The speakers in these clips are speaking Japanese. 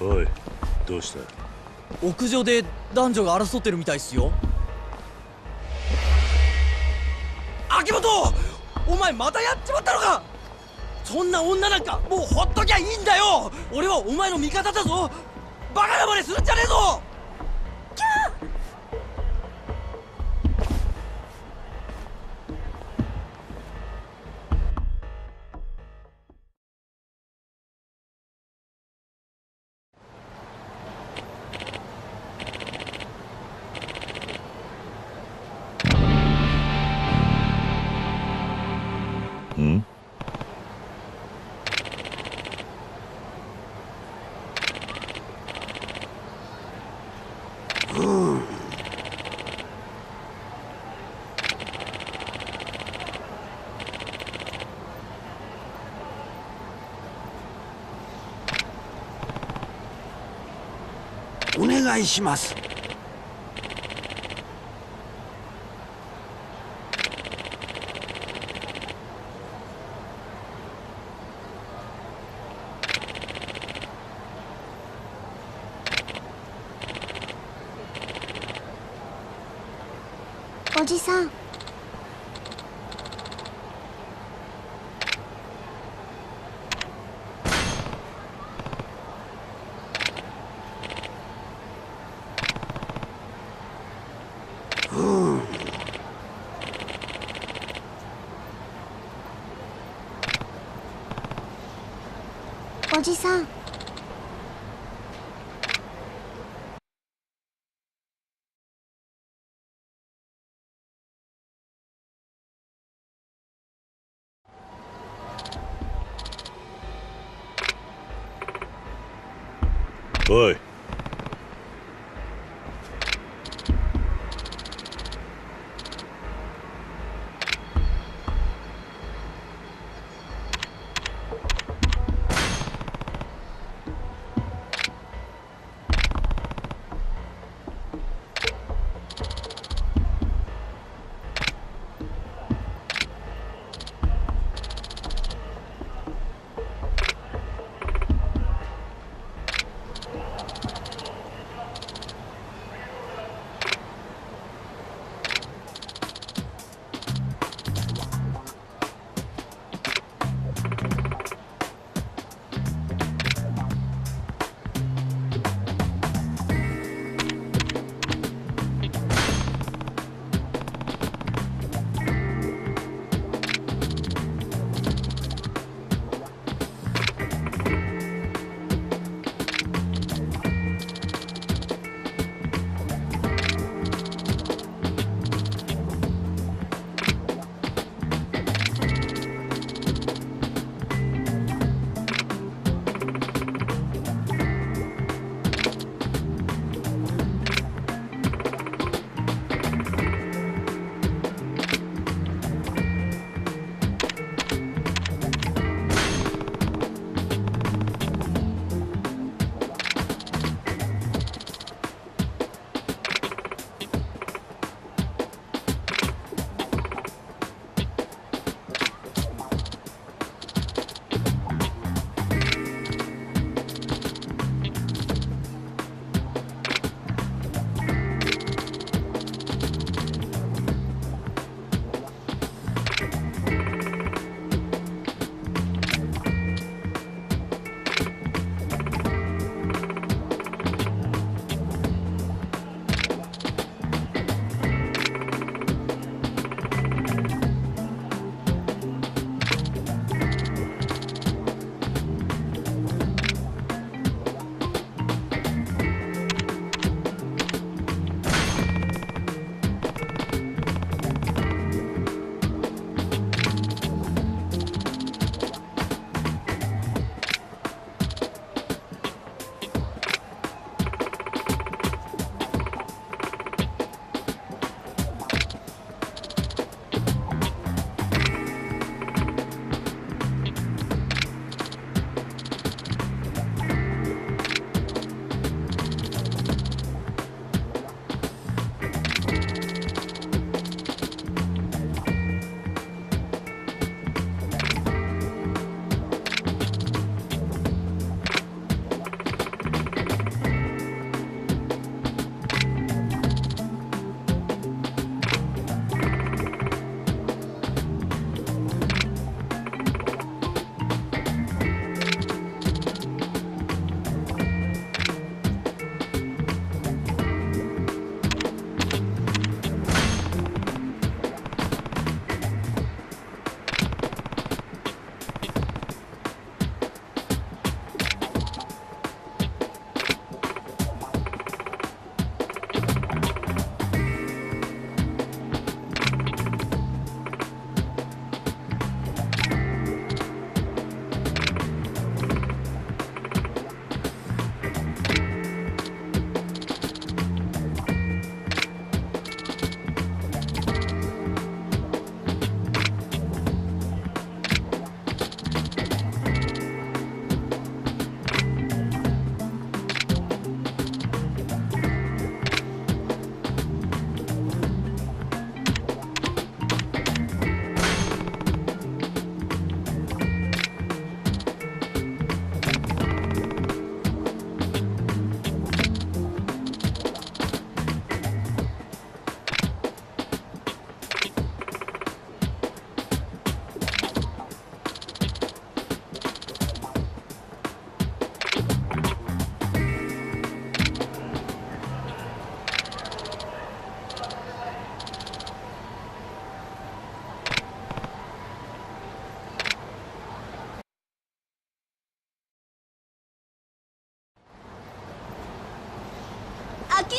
おいどうした？屋上で男女が争ってるみたいっすよ。秋元！お前またやっちまったのか！そんな女なんかもうほっときゃいいんだよ！俺はお前の味方だぞ！バカなまねするんじゃねえぞ！願いします。おじさん。おじさん。おい。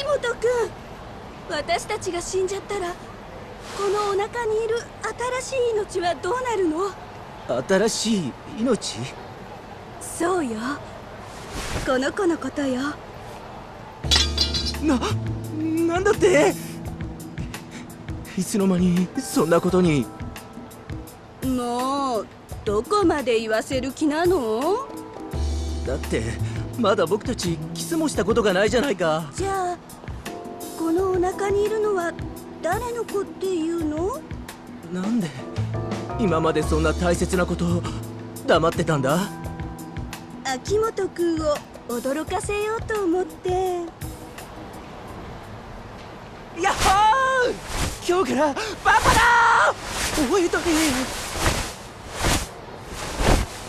秋元くん私たちが死んじゃったらこのお腹にいる新しい命はどうなるの？新しい命？そうよ。この子のことよ。ななんだって？いつの間にそんなことに？もうどこまで言わせる気なの？だってまだ僕たちキスもしたことがないじゃないか。じゃあこのお腹にいるのは誰の子っていうの？なんで今までそんな大切なことを黙ってたんだ？秋元くんを驚かせようと思って。やっほー今日からパパだー！覚えとけ。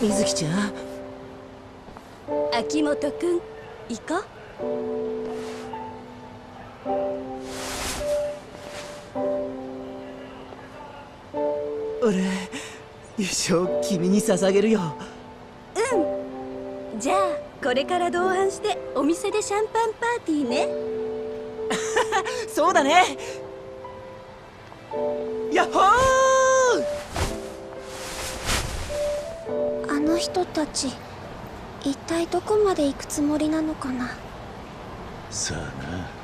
水木ちゃん秋元くん行こ俺一生君に捧げるよ。うじゃあこれから同伴してお店でシャンパンパーティーね。そうだね。やっほー！あの人たち一体どこまで行くつもりなのかな？さあな。